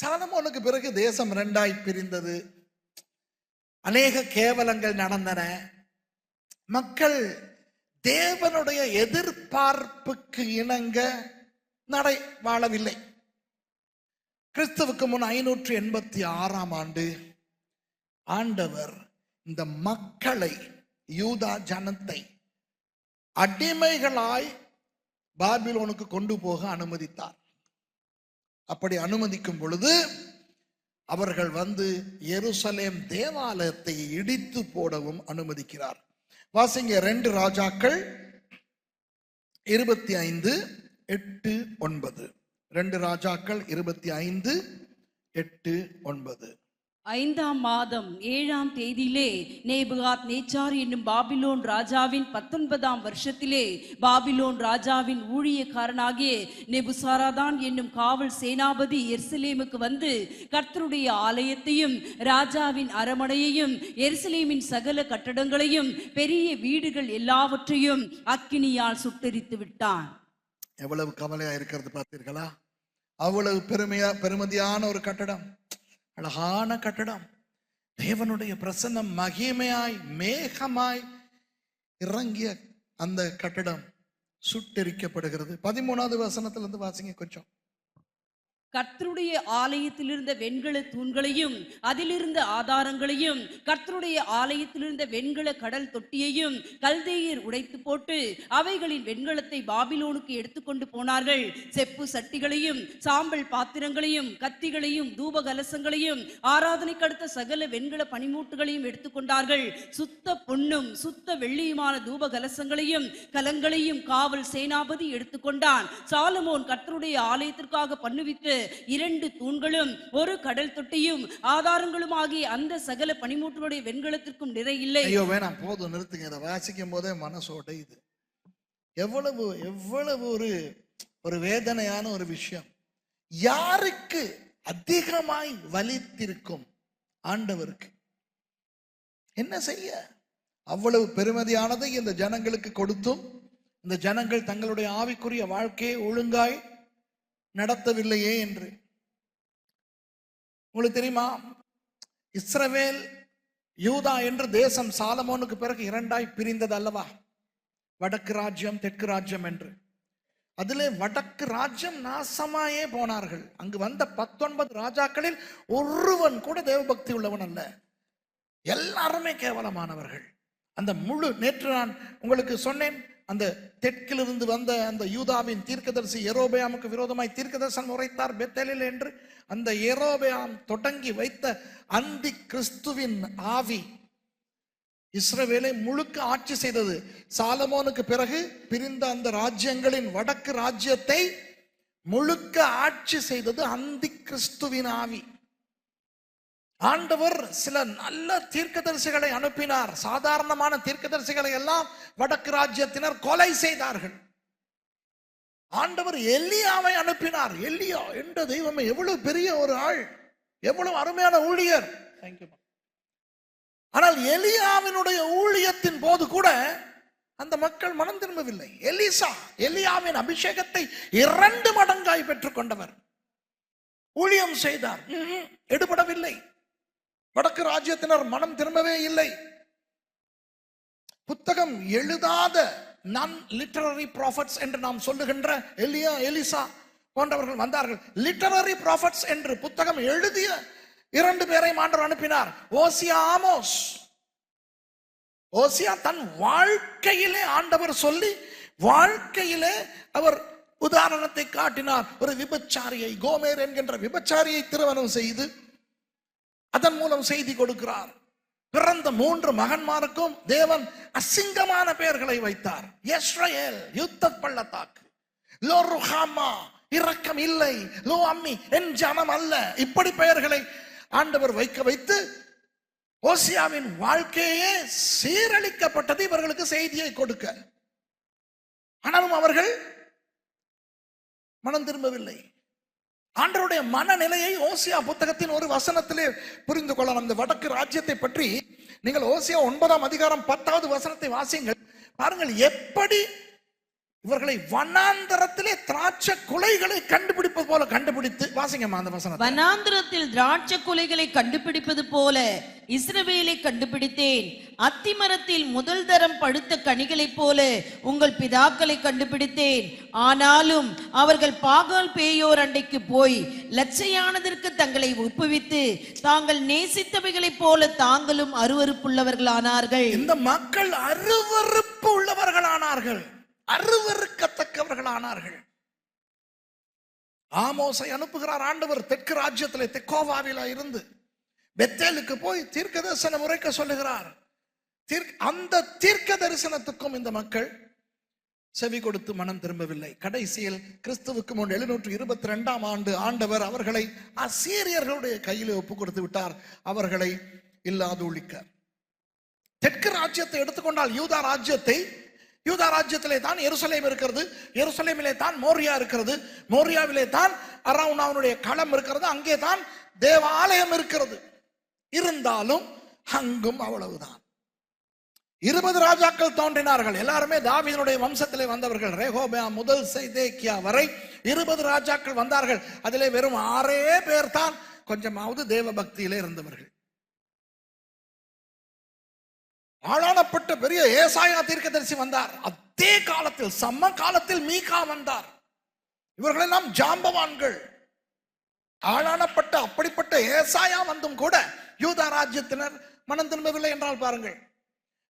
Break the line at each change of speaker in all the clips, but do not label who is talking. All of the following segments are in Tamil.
சாலமோனுக்கு பிறகு தேசம் ரெண்டாய் பிரிந்தது. அநேக கேவலங்கள் நடந்தன. மக்கள் தேவனுடைய எதிர்பார்ப்புக்கு இணங்க நடை வாழவில்லை. கிறிஸ்துவுக்கு முன் ஐநூற்று எண்பத்தி ஆறாம் ஆண்டு ஆண்டவர் இந்த மக்களை யூதா ஜனத்தை அடிமைகளாய் பாபிலோனுக்கு கொண்டு போக அனுமதித்தார். அப்படி அனுமதிக்கும் பொழுது அவர்கள் வந்து எருசலேம் தேவாலயத்தை இடித்து போடவும் அனுமதிக்கிறார். வாசிங்க ரெண்டு ராஜாக்கள் இருபத்தி ஐந்து எட்டு ஒன்பது. ரெண்டு ராஜாக்கள் இருபத்தி ஐந்து எட்டு ஒன்பது.
ஐந்தாம் மாதம் ஏழாம் தேதியிலே நேபுகாத் நேச்சார் என்னும் பாபிலோன் ராஜாவின் பத்தொன்பதாம் வருஷத்திலே பாபிலோன் ராஜாவின் ஊழியக்காரனாகிய நெபுசாராதான் என்னும் காவல் சேனாபதி எருசலேமுக்கு வந்து கர்த்தருடைய ஆலயத்தையும் ராஜாவின் அரமனையையும் எருசலேமின் சகல கட்டடங்களையும் பெரிய வீடுகள் எல்லாவற்றையும் அக்கினியால் சுட்டரித்து விட்டான்.
எவ்வளவு கவலையா இருக்கிறது பார்த்தீர்களா? அவ்வளவு பெருமையா பெருமதியான ஒரு கட்டடம். அழகான கட்டடம். தேவனுடைய பிரசன்னம் மகிமையாய் மேகமாய் இறங்கிய அந்த கட்டடம் சுட்டெரிக்கப்படுகிறது. பதிமூணாவது வசனத்திலிருந்து வாசிங்க கொஞ்சம்.
கர்த்தருடைய ஆலயத்தில் இருந்த வெண்கல தூண்களையும் அதிலிருந்த ஆதாரங்களையும் கர்த்தருடைய ஆலயத்தில் இருந்த வெண்கல கடல் தொட்டியையும் கல்தேயர் உடைத்து போட்டு அவைகளின் வெண்கலத்தை பாபிலோனுக்கு எடுத்துக்கொண்டு போனார்கள். செப்பு சட்டிகளையும் சாம்பல் பாத்திரங்களையும் கத்திகளையும் தூப கலசங்களையும் ஆராதனைக்கு அடுத்த சகல வெண்கல பனிமூட்டுகளையும் எடுத்துக்கொண்டார்கள் சுத்த பொன்னும் சுத்த வெள்ளியுமான தூப கலசங்களையும் கலங்களையும் காவல் சேனாபதி எடுத்துக்கொண்டான் சாலமோன் கர்த்தருடைய ஆலயத்திற்காக பண்ணுவித்து இரண்டு தூண்களும் ஒரு கடல் தொட்டியும் ஆதாரங்களும் ஆகிய அந்த சகல பனிமூட்டுடைய வெண்கலத்திற்கும் நிறை இல்லை.
ஐயோ வேணாம் போதும் நிறுத்துங்க. இதை வாசிக்கும் போதே மனசு உடையுது. எவ்வளவு எவ்வளவு ஒரு ஒரு வேதனையான ஒரு விஷயம். யாருக்கு அதிகமாய் வலித்திருக்கும் ஆண்டவருக்கு? என்ன செய்ய? அவ்வளவு பெருமதியானதை இந்த ஜனங்களுக்கு கொடுத்தும் இந்த ஜனங்கள் தங்களுடைய ஆவிக்குரிய வாழ்க்கையை ஒழுங்காய் நடத்தவில்லையே என்று. உங்களுக்கு தெரியுமா? இஸ்ரவேல் யூதா என்று தேசம் சாலமோனுக்கு பிறகு இரண்டாய் பிரிந்தது அல்லவா? வடக்கு ராஜ்யம் தெற்கு ராஜ்யம் என்று. அதிலே வடக்கு ராஜ்யம் நாசமாயே போனார்கள். அங்கு வந்த பத்தொன்பது ராஜாக்களில் ஒருவன் கூட தேவபக்தி உள்ளவன் அல்ல. எல்லாருமே கேவலமானவர்கள். அந்த முழு நேற்று நான் உங்களுக்கு சொன்னேன் அந்த தெற்கிலிருந்து வந்த அந்த யூதாவின் தீர்க்கதரிசி எரோபயாமுக்கு விரோதமாய் தீர்க்கதர்சன் உரைத்தார் பெத்தலில் என்று அந்த எரோபயாம் தொடங்கி வைத்த அந்தி கிறிஸ்துவின் ஆவி இஸ்ரவேலை முழுக்க ஆட்சி செய்தது. சாலமோனுக்கு பிறகு பிரிந்த அந்த ராஜ்யங்களின் வடக்கு ராஜ்யத்தை முழுக்க ஆட்சி செய்தது அந்தி கிறிஸ்துவின் ஆவி. ஆண்டவர் சில நல்ல தீர்க்கதரிசிகளை அனுப்பினார். சாதாரணமான தீர்க்கதரிசிகளை எல்லாம் வடக்கு ராஜ்யத்தினர் கொலை செய்தார்கள். ஆண்டவர் எலியாவை அனுப்பினார். எலியா என்ற தெய்வமே எவ்வளவு பெரிய ஒரு ஆள் எவ்வளவு அருமையான ஊழியர். ஆனால் எலியாவினுடைய ஊழியத்தின் போது கூட அந்த மக்கள் மனம் திரும்பவில்லை. எலிசா எலியாவின் அபிஷேகத்தை இரண்டு மடங்காய் பெற்றுக் கொண்டவர். ஊழியம் செய்தார். ம்ஹும், எடுபடவில்லை. வடக்கு ராஜ்யத்தினர் மனம் திரும்பவே இல்லை. புத்தகம் எழுதாத நான் லிட்டரரி ப்ராஃபட்ஸ் என்று நாம் சொல்லுகின்ற எலியா எலிசா போன்றவர்கள் வந்தார்கள். லிட்டரரி ப்ராஃபட்ஸ் என்று புத்தகம் எழுதிய இரண்டு பேரை மாண்டவர் அனுப்பினார். ஓசியா ஆமோஸ். ஓசியா தன் வாழ்க்கையிலே ஆண்டவர் சொல்லி வாழ்க்கையிலே அவர் உதாரணத்தை காட்டினார். ஒரு விபச்சாரியை கோமேர் என்கின்ற விபச்சாரியை திருமணம் செய்து அதன் மூலம் செய்தி கொடுக்கிறார். பிறந்த மூன்று மகன்மாருக்கும் தேவன் அசிங்கமான பெயர்களை வைத்தார். எஸ்ரேல் யுத்த பள்ளத்தாக்கு. லோ ருஹாமா இரக்கம் இல்லை. லோ அம்மி என் ஜனம் அல்ல. இப்படி பெயர்களை ஆண்டவர் வைக்க வைத்து ஓசியாவின் வாழ்க்கையே சீரழிக்கப்பட்டது. இவர்களுக்கு செய்தியை கொடுக்க. ஆனாலும் அவர்கள் மனம் திரும்பவில்லை. ஆண்டருடைய மனநிலையை ஓசியா புத்தகத்தின் ஒரு வசனத்திலே புரிந்து கொள்ளலாம். இந்த வடக்கு ராஜ்யத்தை பற்றி நீங்கள் ஓசியா ஒன்பதாம் அதிகாரம் பத்தாவது வசனத்தை வாசியுங்கள். பாருங்கள் எப்படி இவர்களை வண்ணாந்தரத்திலே திராட்சை குலைகளை கண்டுபிடி வாசிங்கம்மா அந்த வசனத்தை.
வனாந்திரத்தில் திராட்சை குலைகளை கண்டுபிடிப்பது போல இஸ்ரவேலை கண்டுபிடித்தேன். அத்திமரத்தில் முதல் தரம் பழுத்த கனிகளைப் போல உங்கள் பிதாக்களை கண்டுபிடித்தேன். ஆனாலும் அவர்கள் பாகால் பேயோர் அண்டைக்கு போய் லட்சையானதற்கு தங்களை ஒப்புவித்து தாங்கள் நேசித்தவைகளைப் போல தாங்களும் அருவருப்புள்ளவர்களானார்கள்.
இந்த மக்கள் அருவருப்பு உள்ளவர்களானார்கள். அருவருக்கத்தக்கவர்களானார்கள். ஆமோசை அனுப்புகிறார் ஆண்டவர். தெற்கு ராஜ்யத்தில் தெக்கோவாவில இருந்து. பெத்தேலுக்கு போய் தீர்க்க தரிசனம் உரைக்க சொல்லுகிறார். அந்த தீர்க்க தரிசனத்துக்கும் இந்த மக்கள் செவி கொடுத்து மனம் திரும்பவில்லை. கடைசியில் கிறிஸ்துவுக்கு முன் எழுநூற்று இருபத்தி ரெண்டாம் ஆண்டு ஆண்டவர் அவர்களை அசீரியர்களுடைய கையில் ஒப்பு கொடுத்து விட்டார். அவர்களை இல்லாது ஒழிக்க தெற்கு ராஜ்யத்தை எடுத்துக்கொண்டால் யூதா ராஜ்யத்தை யூதா ராஜ்யத்திலே தான் எருசலேம் இருக்கிறது எருசலேமிலே தான் மோரியா இருக்கிறது மோரியாவிலே தான் அரவுனாவுடைய களம் இருக்கிறது அங்கே தான் தேவாலயம் இருக்கிறது. இருந்தாலும் அங்கும் அவ்வளவுதான். இருபது ராஜாக்கள் தோன்றினார்கள். எல்லாருமே தாவிதனுடைய வம்சத்திலே வந்தவர்கள். ரேகோபியா முதல் செய்தேக்கியா வரை இருபது ராஜாக்கள் வந்தார்கள். அதிலே வெறும் ஆறே பேர் தான் கொஞ்சமாவது தேவ பக்தியிலே இருந்தவர்கள். ஆளானப்பட்ட பெரிய ஏசாயா தீர்க்கதரிசி வந்தார். அதே காலத்தில் சம்ம காலத்தில் மீகா வந்தார். இவர்களெல்லாம் ஜாம்பவான்கள். ஆளானப்பட்ட அப்படிப்பட்ட ஏசாயா வந்தும் கூட யூதா ராஜ்யத்தினர் மனம் திரும்பவில்லை என்றால் பாருங்கள்.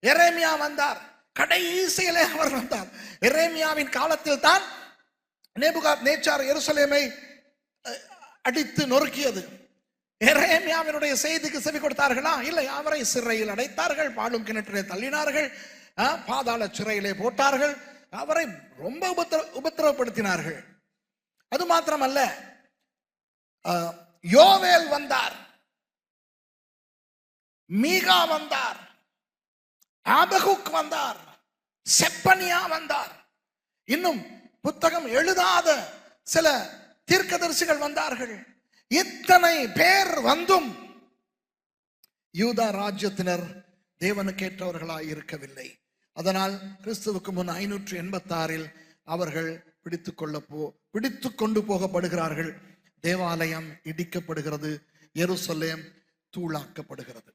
எரேமியா வந்தார். கடைசியிலே அவர் வந்தார். எரேமியாவின் காலத்தில் தான் நேபுகாத் நேச்சார் எருசலேமை அடித்து நொறுக்கியது. எரேமியாவினுடைய செய்திக்கு செவி கொடுத்தார்களா? இல்லை அவரை சிறையில் அடைத்தார்கள் பாலும் கிணற்றிலே தள்ளினார்கள் பாதாள சிறையிலே போட்டார்கள் அவரை ரொம்ப உபத்திர உபத்திரவப்படுத்தினார்கள் அது மாத்திரமல்ல யோவேல் வந்தார் மீகா வந்தார் ஆபகுக் வந்தார் செப்பனியா வந்தார். இன்னும் புத்தகம் எழுதாத சில தீர்க்கதரிசிகள் வந்தார்கள். இத்தனை பேர் வந்தும் யூதா ராஜ்யத்தினர் தேவனுக்கேற்றவர்களாய் இருக்கவில்லை. அதனால் கிறிஸ்துவுக்கு முன் ஐநூற்று எண்பத்தாறில் அவர்கள் பிடித்துக் கொள்ள போ பிடித்து கொண்டு போகப்படுகிறார்கள். தேவாலயம் இடிக்கப்படுகிறது எருசலேம் தூளாக்கப்படுகிறது.